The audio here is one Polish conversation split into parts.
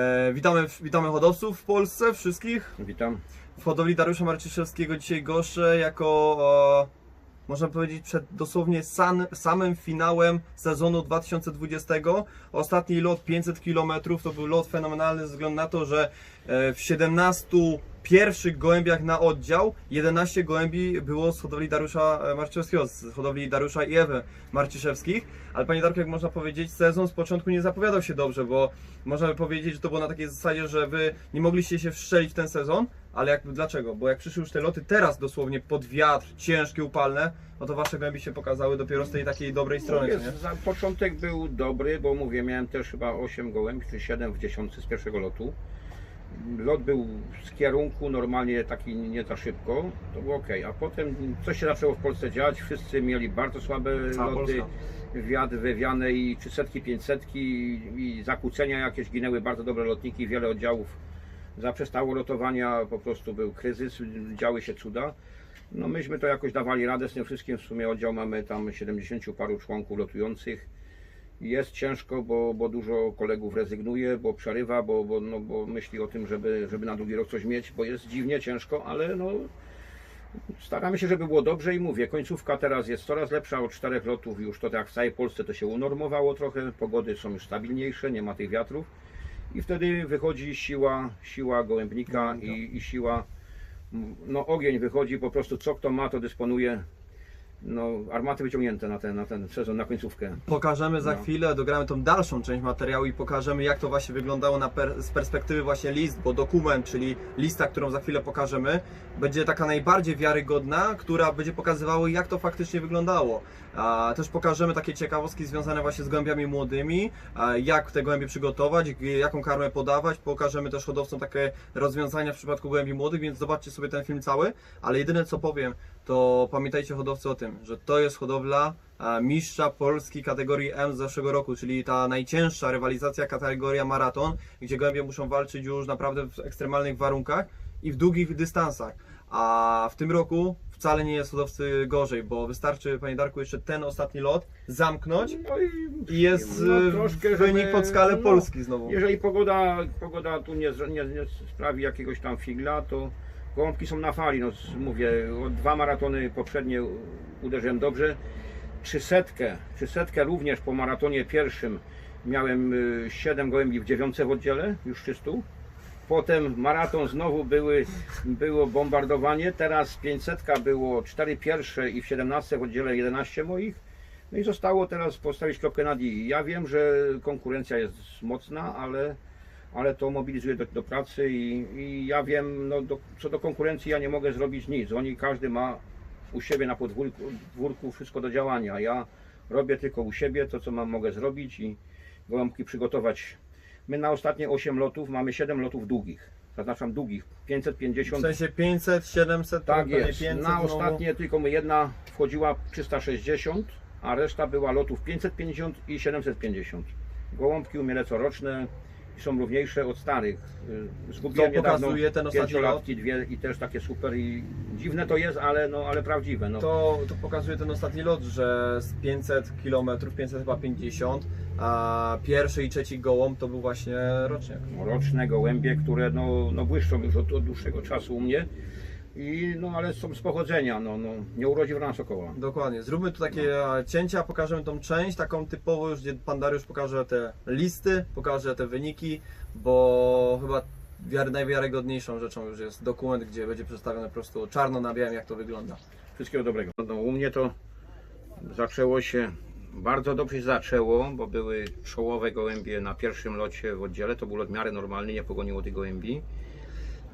E, witamy, witamy hodowców w Polsce, wszystkich. Witam. W hodowli Dariusza Marciszewskiego dzisiaj goszczę jako, e, można powiedzieć, przed dosłownie san, samym finałem sezonu 2020. Ostatni lot 500 km to był lot fenomenalny ze względu na to, że e, w 17 pierwszych gołębiach na oddział 11 gołębi było z hodowli Dariusza e, Marciszewskiego, z hodowli Dariusza i Ewy Marciszewskich. Ale Panie Darku, jak można powiedzieć, sezon z początku nie zapowiadał się dobrze, bo można by powiedzieć, że to było na takiej zasadzie, że Wy nie mogliście się wszczelić w ten sezon, ale jak, dlaczego? Bo jak przyszły już te loty teraz dosłownie pod wiatr, ciężkie, upalne, no to Wasze gołębie się pokazały dopiero z tej takiej dobrej strony, No, co nie? początek był dobry, bo mówię, miałem też chyba 8 gołębi, czy 7 w dziesiątce z pierwszego lotu. Lot był z kierunku, normalnie taki nie za szybko, to było ok. A potem coś się zaczęło w Polsce dziać, wszyscy mieli bardzo słabe Cała loty, Polska. wiatr wywiane i 300, 500 i zakłócenia jakieś, ginęły bardzo dobre lotniki, wiele oddziałów zaprzestało lotowania, po prostu był kryzys, działy się cuda. No myśmy to jakoś dawali radę z tym wszystkim. W sumie oddział mamy tam 70 paru członków lotujących. Jest ciężko, bo, bo dużo kolegów rezygnuje, bo przerywa, bo, bo, no, bo myśli o tym, żeby, żeby na drugi rok coś mieć, bo jest dziwnie ciężko, ale no, staramy się, żeby było dobrze i mówię, końcówka teraz jest coraz lepsza, od czterech lotów już to tak jak w całej Polsce to się unormowało trochę, pogody są już stabilniejsze, nie ma tych wiatrów i wtedy wychodzi siła, siła gołębnika i, i siła no ogień wychodzi, po prostu co kto ma, to dysponuje. No, armaty wyciągnięte na ten, na ten sezon, na końcówkę. Pokażemy za No. chwilę, dogramy tą dalszą część materiału i pokażemy jak to właśnie wyglądało na per, z perspektywy właśnie list, bo dokument, czyli lista, którą za chwilę pokażemy, będzie taka najbardziej wiarygodna, która będzie pokazywała jak to faktycznie wyglądało. A też pokażemy takie ciekawostki związane właśnie z gołębiami młodymi, a jak te gołębie przygotować, jaką karmę podawać, pokażemy też hodowcom takie rozwiązania w przypadku gołębi młodych, więc zobaczcie sobie ten film cały, ale jedyne co powiem, to pamiętajcie hodowcy o tym, że to jest hodowla mistrza Polski kategorii M z zeszłego roku, czyli ta najcięższa rywalizacja kategoria maraton, gdzie gołębie muszą walczyć już naprawdę w ekstremalnych warunkach i w długich dystansach. A w tym roku wcale nie jest hodowcy gorzej, bo wystarczy, panie Darku, jeszcze ten ostatni lot zamknąć No i, i jest no, e, troszkę, wynik żeby- pod skalę no, Polski znowu. Jeżeli pogoda, pogoda tu nie, nie, nie sprawi jakiegoś tam figla, to gołąbki są na fali. No, mówię, dwa maratony poprzednie uderzyłem dobrze. Trzysetkę, trzysetkę również po maratonie pierwszym miałem 7 gołębi w dziewiątce w oddziale, już 300. Potem maraton znowu były, było bombardowanie, teraz 500 było 4 pierwsze i w 17 w oddziale 11 moich. No i zostało teraz postawić kropkę nad i. Ja wiem, że konkurencja jest mocna, ale, ale to mobilizuje do, do pracy i, i ja wiem, no do, co do konkurencji ja nie mogę zrobić nic. Oni każdy ma u siebie na podwórku dwórku wszystko do działania. Ja robię tylko u siebie to, co mam, mogę zrobić i gołąbki przygotować. My na ostatnie 8 lotów mamy 7 lotów długich. Zaznaczam długich, W 550 sensie 500, 700, tak jest. 500 Na znowu. ostatnie tylko my jedna wchodziła 360, a reszta była lotów 550 i 750. Gołąbki u mnie coroczne są równiejsze od starych. Y, Zgubiłem niedawno pokazuje ten ostatni pięciolatki, dwie i też takie super i dziwne to jest, ale, no, ale prawdziwe. No. To, to pokazuje ten ostatni lot, że z 500 km, 500 chyba 50, a pierwszy i trzeci gołąb to był właśnie roczniak. Roczne gołębie, które no, no błyszczą już od, od dłuższego czasu u mnie. I, no ale są z pochodzenia, no, no, nie urodził sokoła. Dokładnie. Zróbmy tu takie e, cięcia, pokażemy tą część, taką typową już, gdzie pan Dariusz pokaże te listy, pokaże te wyniki, bo chyba wiary, najwiarygodniejszą rzeczą już jest dokument, gdzie będzie przedstawione po prostu czarno na białym, jak to wygląda. Wszystkiego dobrego. No, u mnie to zaczęło się, bardzo dobrze się zaczęło, bo były czołowe gołębie na pierwszym locie w oddziale. To był lot w miarę normalny, nie pogoniło tych gołębi.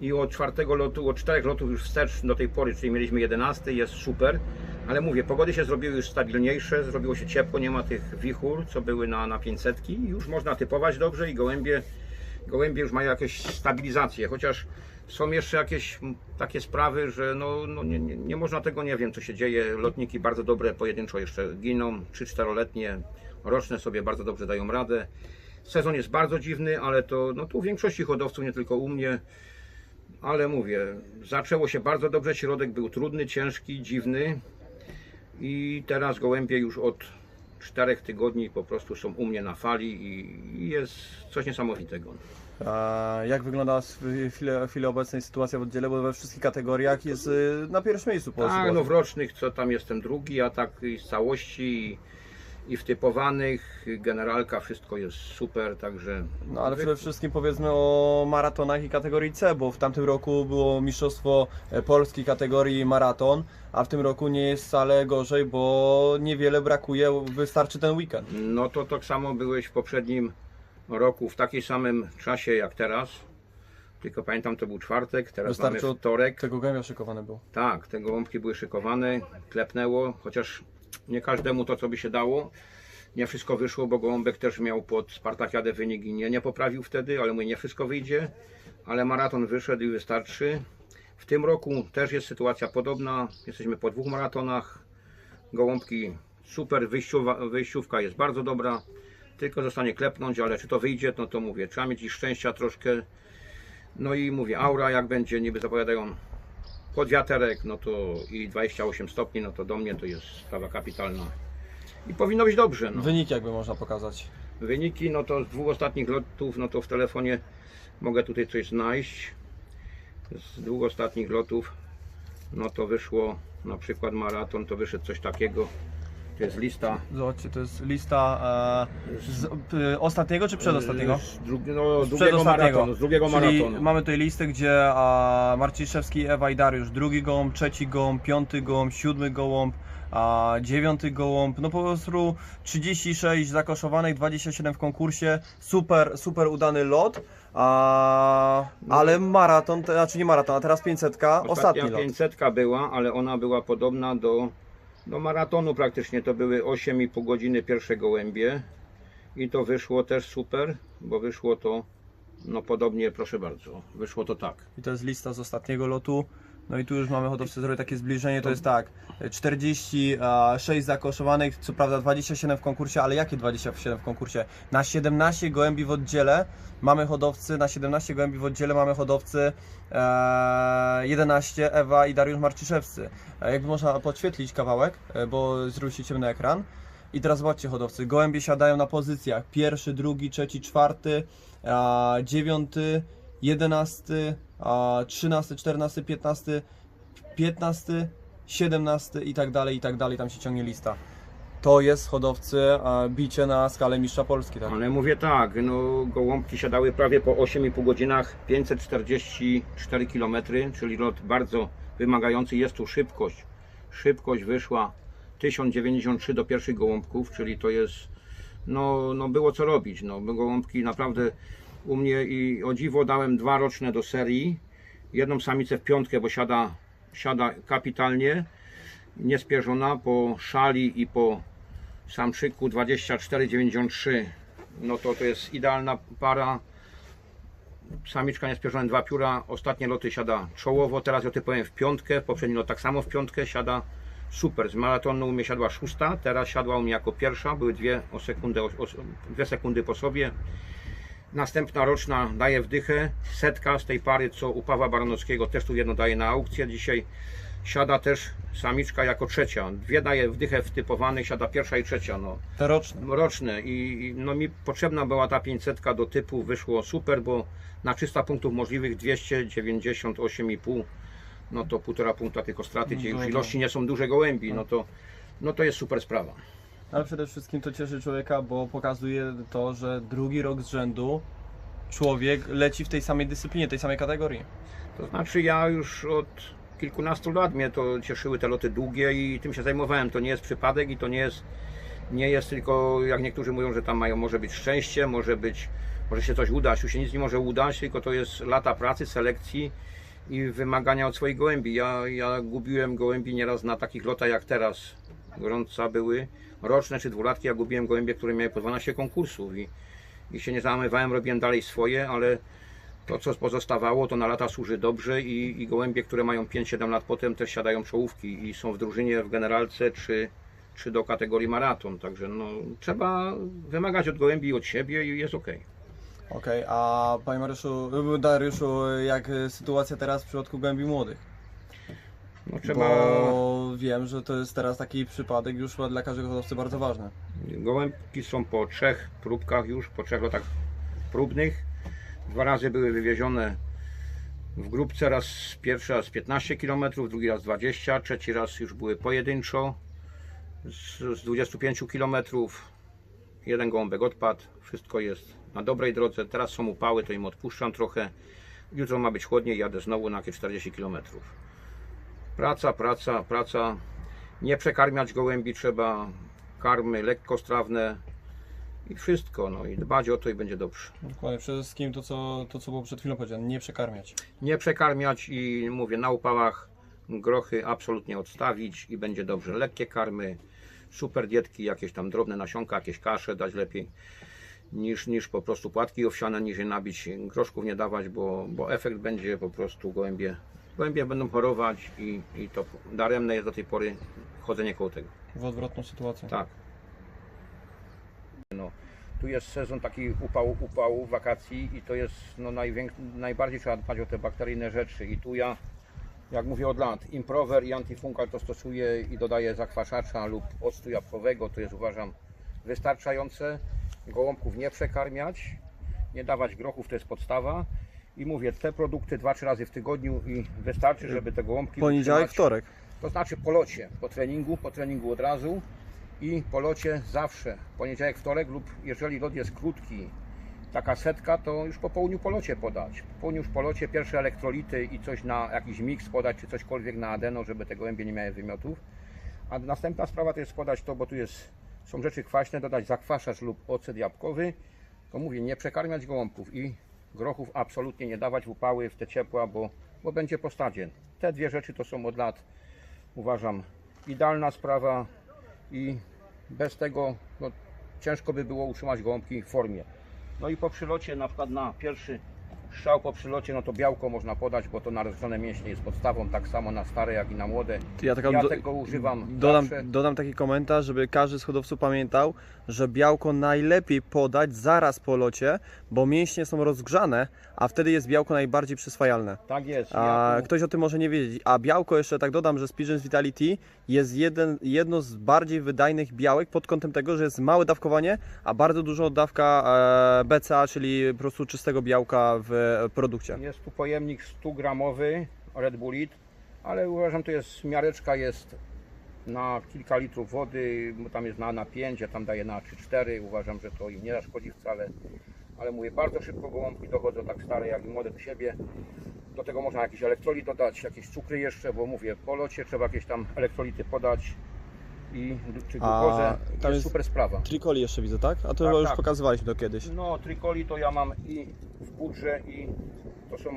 I od czwartego lotu, od czterech lotów już wstecz do tej pory, czyli mieliśmy 11, jest super. Ale mówię, pogody się zrobiły już stabilniejsze, zrobiło się ciepło, nie ma tych wichur, co były na, na 500. Już można typować dobrze i gołębie, gołębie już mają jakieś stabilizację, chociaż są jeszcze jakieś takie sprawy, że no, no nie, nie, nie można tego, nie wiem co się dzieje. Lotniki bardzo dobre pojedynczo jeszcze giną, 3-4-letnie, roczne sobie bardzo dobrze dają radę. Sezon jest bardzo dziwny, ale to no, tu większości hodowców, nie tylko u mnie. Ale mówię, zaczęło się bardzo dobrze, środek był trudny, ciężki, dziwny. I teraz gołębie już od czterech tygodni po prostu są u mnie na fali i jest coś niesamowitego. A jak wygląda w chwili, w chwili obecnej sytuacja w oddziale, bo we wszystkich kategoriach jest y, na pierwszym miejscu po Tak, no w rocznych co tam jestem drugi, a tak z całości i, w typowanych, generalka, wszystko jest super, także... No ale przede wszystkim powiedzmy o maratonach i kategorii C, bo w tamtym roku było Mistrzostwo e, Polski kategorii maraton, a w tym roku nie jest wcale gorzej, bo niewiele brakuje, wystarczy ten weekend. No to tak samo byłeś w poprzednim roku w takim samym czasie jak teraz. Tylko pamiętam, to był czwartek, teraz Wystarczy mamy wtorek. Tego gębia szykowany był. Tak, te gołąbki były szykowane, klepnęło, chociaż nie każdemu to, co by się dało. Nie wszystko wyszło, bo gołąbek też miał pod Spartakiadę wynik i nie, nie poprawił wtedy, ale mówię, nie wszystko wyjdzie. Ale maraton wyszedł i wystarczy. W tym roku też jest sytuacja podobna. Jesteśmy po dwóch maratonach. Gołąbki super, wyjściowa, wyjściówka jest bardzo dobra. Tylko zostanie klepnąć, ale czy to wyjdzie, no to mówię, trzeba mieć i szczęścia troszkę. No i mówię, aura jak będzie, niby zapowiadają podwiaterek, no to i 28 stopni, no to do mnie to jest sprawa kapitalna. I powinno być dobrze. No. Wynik jakby można pokazać. Wyniki, no to z dwóch ostatnich lotów, no to w telefonie mogę tutaj coś znaleźć. Z dwóch ostatnich lotów, no to wyszło na przykład maraton, to wyszedł coś takiego. To jest lista. Zobaczcie, to jest lista e, z e, ostatniego czy przedostatniego? Z drugi, no, Z drugiego maratonu. Z drugiego Czyli maratonu. mamy tutaj listę, gdzie a, Marciszewski, Ewa i Dariusz, drugi gołąb, trzeci gołąb, piąty gołąb, siódmy gołąb, a dziewiąty gołąb, no po prostu 36 zakoszowanych, 27 w konkursie, super, super udany lot, a, ale maraton, te- znaczy nie maraton, a teraz 500, ostatni lot. 500 była, ale ona była podobna do, do maratonu praktycznie. To były 8,5 godziny pierwsze gołębie. I to wyszło też super, bo wyszło to no podobnie, proszę bardzo. Wyszło to tak. I to jest lista z ostatniego lotu. No i tu już mamy hodowcy zrobić takie zbliżenie, to jest tak, 46 zakoszowanych, co prawda 27 w konkursie, ale jakie 27 w konkursie? Na 17 gołębi w oddziale mamy hodowcy, na 17 gołębi w oddziale mamy hodowcy e, 11, Ewa i Dariusz Marciszewscy. E, jakby można podświetlić kawałek, e, bo się ciemny ekran. I teraz zobaczcie hodowcy, gołębie siadają na pozycjach pierwszy, drugi, trzeci, czwarty, dziewiąty, jedenasty, a, trzynasty, czternasty, piętnasty, piętnasty, siedemnasty i tak dalej, i tak dalej, tam się ciągnie lista. To jest hodowcy a, bicie na skalę mistrza Polski, tak? Ale mówię tak, no gołąbki siadały prawie po 8,5 godzinach, 544 km, czyli lot bardzo wymagający. Jest tu szybkość. Szybkość wyszła 1093 do pierwszych gołąbków, czyli to jest, no, no było co robić. No, gołąbki naprawdę u mnie i o dziwo dałem dwa roczne do serii. Jedną samicę w piątkę, bo siada, siada kapitalnie, niespierzona po szali i po samczyku 24,93 no to to jest idealna para. Samiczka niespierzone dwa pióra. Ostatnie loty siada czołowo. Teraz ja typowałem w piątkę. Poprzedni lot tak samo w piątkę siada. Super. Z maratonu u mnie siadła szósta. Teraz siadła u mnie jako pierwsza. Były dwie o sekundę o, dwie sekundy po sobie następna roczna daje wdychę. Setka z tej pary co u Pawła Baranowskiego też tu jedno daje na aukcję. Dzisiaj siada też samiczka jako trzecia. Dwie daje wdychę w typowanych siada pierwsza i trzecia no. Te roczne. roczne. I i no mi potrzebna była ta 500 do typu, wyszło super, bo na 300 punktów możliwych 298,5 no to półtora punkta tylko straty, gdzie już ilości nie są duże gołębi, no to, no to jest super sprawa. Ale przede wszystkim to cieszy człowieka, bo pokazuje to, że drugi rok z rzędu człowiek leci w tej samej dyscyplinie, tej samej kategorii. To znaczy ja już od kilkunastu lat mnie to cieszyły te loty długie i tym się zajmowałem, to nie jest przypadek i to nie jest, nie jest tylko, jak niektórzy mówią, że tam mają, może być szczęście, może być, może się coś udać, tu się nic nie może udać, tylko to jest lata pracy, selekcji i wymagania od swoich gołębi. Ja, ja gubiłem gołębi nieraz na takich lotach jak teraz, gorąca były, roczne czy dwulatki, ja gubiłem gołębie, które miały po 12 konkursów i, i się nie załamywałem, robiłem dalej swoje, ale to, co pozostawało, to na lata służy dobrze i, i gołębie, które mają 5-7 lat potem też siadają czołówki i są w drużynie w generalce czy, czy do kategorii maraton. Także no, trzeba wymagać od gołębi i od siebie i jest ok. Okej, a panie Mariuszu, Dariuszu, jak sytuacja teraz w przypadku gołębi młodych? No, trzeba, Bo wiem, że to jest teraz taki przypadek już dla każdego hodowcy bardzo ważny. Gołębki są po trzech próbkach już, po trzech lotach próbnych. Dwa razy były wywiezione w grupce, raz pierwszy raz 15 km, drugi raz 20, trzeci raz już były pojedynczo z, z 25 km. Jeden gołąbek odpadł, wszystko jest na dobrej drodze. Teraz są upały, to im odpuszczam trochę. Jutro ma być chłodniej, jadę znowu na jakieś 40 km. Praca, praca, praca. Nie przekarmiać gołębi trzeba, karmy lekkostrawne i wszystko. No i dbać o to i będzie dobrze. Dokładnie, przede wszystkim to co, to, co było przed chwilą powiedziane, nie przekarmiać. Nie przekarmiać i mówię, na upałach grochy absolutnie odstawić i będzie dobrze. Lekkie karmy, super dietki, jakieś tam drobne nasionka, jakieś kasze dać lepiej niż, niż po prostu płatki owsiane, niż je nabić, groszków nie dawać, bo, bo efekt będzie po prostu gołębie. Gołębie będą chorować i, i to daremne jest do tej pory chodzenie koło tego. W odwrotną sytuację. Tak. No, tu jest sezon taki upału, upału wakacji i to jest no, najbardziej trzeba dbać o te bakteryjne rzeczy i tu ja, jak mówię od lat, improver i antifungal to stosuję i dodaję zakwaszacza lub octu jabłkowego, to jest uważam wystarczające. Gołąbków nie przekarmiać, nie dawać grochów, to jest podstawa. I mówię, te produkty 2-3 razy w tygodniu i wystarczy, żeby te gołąbki Poniedziałek, utrzymać. wtorek. To znaczy po locie, po treningu, po treningu od razu i po locie zawsze, poniedziałek, wtorek lub jeżeli lot jest krótki, taka setka, to już po południu po locie podać. Po południu już po locie pierwsze elektrolity i coś na jakiś miks podać, czy cośkolwiek na adeno, żeby te gołębie nie miały wymiotów. A następna sprawa to jest podać to, bo tu jest, są rzeczy kwaśne, dodać zakwaszacz lub ocet jabłkowy. To mówię, nie przekarmiać gołąbków i grochów absolutnie nie dawać w upały, w te ciepła, bo, bo będzie po stadzie. Te dwie rzeczy to są od lat uważam idealna sprawa i bez tego no, ciężko by było utrzymać gołąbki w formie. No i po przylocie, na przykład na pierwszy strzał po przylocie, no to białko można podać, bo to narożone mięśnie jest podstawą, tak samo na stare jak i na młode. Ja, taką Ja do- tego używam Dodam, zawsze. dodam taki komentarz, żeby każdy z hodowców pamiętał, że białko najlepiej podać zaraz po locie, bo mięśnie są rozgrzane, a wtedy jest białko najbardziej przyswajalne. Tak jest. A Ja tu- ktoś o tym może nie wiedzieć. A białko jeszcze tak dodam, że Spigeons Vitality jest jeden, jedno z bardziej wydajnych białek pod kątem tego, że jest małe dawkowanie, a bardzo dużo dawka e, BCA, czyli po prostu czystego białka w produkcie. Jest tu pojemnik 100 gramowy Red Bullit, ale uważam, to jest miareczka jest na kilka litrów wody, bo tam jest na, na 5, ja tam daję na 3-4, uważam, że to im nie zaszkodzi wcale, ale mówię, bardzo szybko gołąbki dochodzą tak stare jak i młode do siebie. Do tego można jakiś elektrolit dodać, jakieś cukry jeszcze, bo mówię, po locie trzeba jakieś tam elektrolity podać i czy glukozę, to jest super sprawa. Tricoli jeszcze widzę, tak? A to Tak, już tak. pokazywaliśmy to kiedyś. No, trikoli to ja mam i w pudrze i to są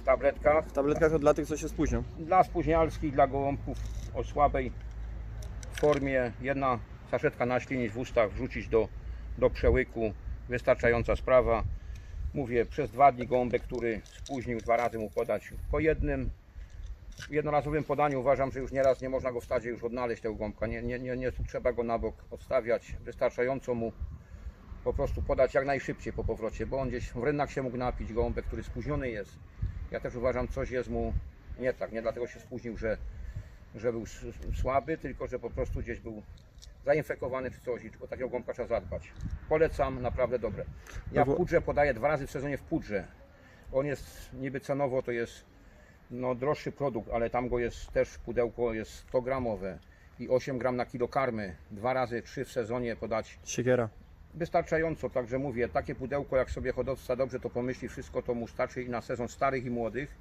w tabletkach. Tabletka to dla tych, co się spóźnią. Dla spóźnialskich, dla gołąbków o słabej formie jedna saszetka naślinić w ustach, wrzucić do, do przełyku, wystarczająca sprawa. Mówię, przez dwa dni gołąbek, który spóźnił, dwa razy mu podać po jednym. W jednorazowym podaniu uważam, że już nieraz nie można go w stadzie już odnaleźć tego gołąbka. Nie, nie, nie, nie trzeba go na bok odstawiać. Wystarczająco mu po prostu podać jak najszybciej po powrocie, bo on gdzieś w rynach się mógł napić, gołąbek, który spóźniony jest. Ja też uważam, coś jest mu nie tak. Nie dlatego się spóźnił, że, że był słaby, tylko że po prostu gdzieś był zainfekowany czy coś i o takiego gołąbka trzeba zadbać. Polecam, naprawdę dobre. Ja w pudrze podaję dwa razy w sezonie w pudrze. On jest niby cenowo, to jest no, droższy produkt, ale tam go jest też pudełko jest 100 gramowe i 8 gram na kilo karmy. Dwa razy, trzy w sezonie podać Siekiera. wystarczająco, także mówię, takie pudełko jak sobie hodowca dobrze to pomyśli, wszystko to mu starczy i na sezon starych i młodych.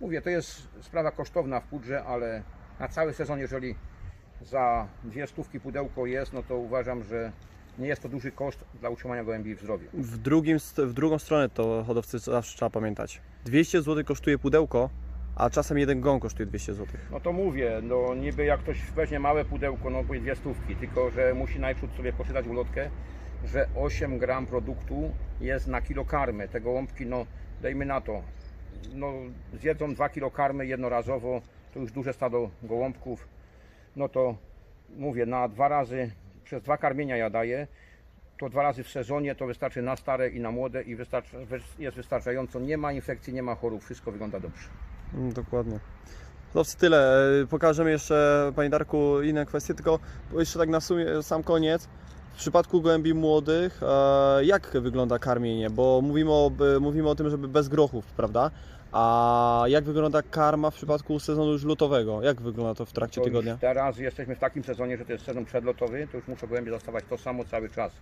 Mówię, to jest sprawa kosztowna w pudrze, ale na cały sezon, jeżeli za dwie stówki pudełko jest, no to uważam, że nie jest to duży koszt dla utrzymania gołębi w zdrowiu. W, drugim, w drugą stronę to hodowcy zawsze trzeba pamiętać. 200 zł kosztuje pudełko, a czasem jeden gąb kosztuje 200 zł. No to mówię, no niby jak ktoś weźmie małe pudełko, no powie dwie stówki, tylko że musi najprzód sobie poczytać ulotkę, że 8 gram produktu jest na kilo karmy. Te gołąbki, no dajmy na to, no zjedzą 2 kilo karmy jednorazowo, to już duże stado gołąbków, no to mówię, na dwa razy, przez dwa karmienia ja daję, to dwa razy w sezonie to wystarczy na stare i na młode i wystarczy, jest wystarczająco, nie ma infekcji, nie ma chorób, wszystko wygląda dobrze. Mm, Dokładnie. Hodowcy tyle. E, Pokażemy jeszcze, Panie Darku, inne kwestie, tylko jeszcze tak na sumie, sam koniec. W przypadku gołębi młodych, e, jak wygląda karmienie? Bo mówimy o, mówimy o tym, żeby bez grochów, prawda? A jak wygląda karma w przypadku sezonu już lutowego? Jak wygląda to w trakcie To tygodnia? Teraz jesteśmy w takim sezonie, że to jest sezon przedlotowy, to już muszą gołębie dostawać to samo cały czas.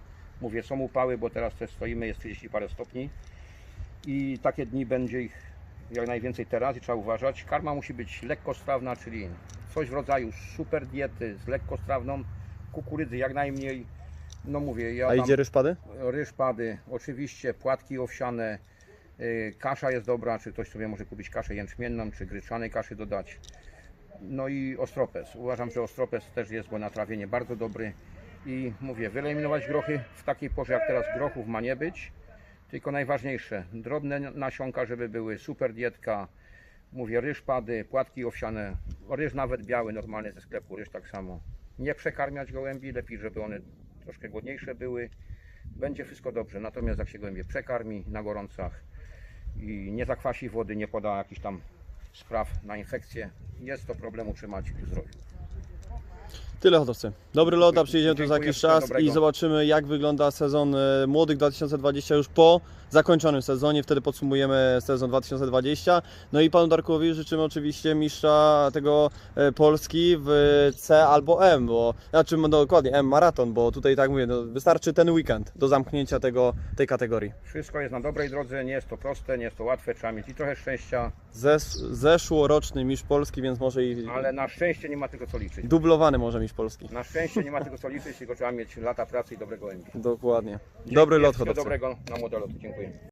Mówię, są upały, bo teraz też stoimy, jest 30 parę stopni i takie dni będzie ich jak najwięcej teraz i trzeba uważać. Karma musi być lekkostrawna, czyli coś w rodzaju super diety z lekkostrawną, kukurydzy jak najmniej. No mówię, ja A idzie ryszpady? ryż pady, oczywiście płatki owsiane, y, kasza jest dobra, czy ktoś sobie może kupić kaszę jęczmienną, czy gryczanej kaszy dodać. No i ostropes. Uważam, że ostropes też jest, bo na trawienie bardzo dobry. I mówię, wyeliminować grochy w takiej porze jak teraz grochów ma nie być. Tylko najważniejsze, drobne nasionka, żeby były, super dietka. Mówię, ryż pady, płatki owsiane, ryż nawet biały, normalny ze sklepu, ryż tak samo. Nie przekarmiać gołębi, lepiej, żeby one troszkę głodniejsze były. Będzie wszystko dobrze. Natomiast jak się gołębie przekarmi na gorącach i nie zakwasi wody, nie poda jakichś tam spraw na infekcję, jest to problem utrzymać w zdrowiu. Tyle hodowcy. Dobry lot, a przyjedziemy tu za jakiś czas i dobrego. zobaczymy jak wygląda sezon e, młodych 2020 już po zakończonym sezonie. Wtedy podsumujemy sezon 2020. No i panu Darkowi życzymy oczywiście mistrza tego e, Polski w C albo M, bo znaczy no, dokładnie M maraton, bo tutaj tak mówię, no, wystarczy ten weekend do zamknięcia tego, tej kategorii. Wszystko jest na dobrej drodze, nie jest to proste, nie jest to łatwe, trzeba mieć i trochę szczęścia, Zes, zeszłoroczny mistrz Polski, więc może i ale na szczęście nie ma tylko co liczyć. dublowany może mistrz Polski. Na szczęście nie ma tylko co liczyć, tylko trzeba mieć lata pracy i dobrego gołębi. Dokładnie. Dobry lot Wszystkiego hodowcy. dobrego na młode loty. Dziękuję.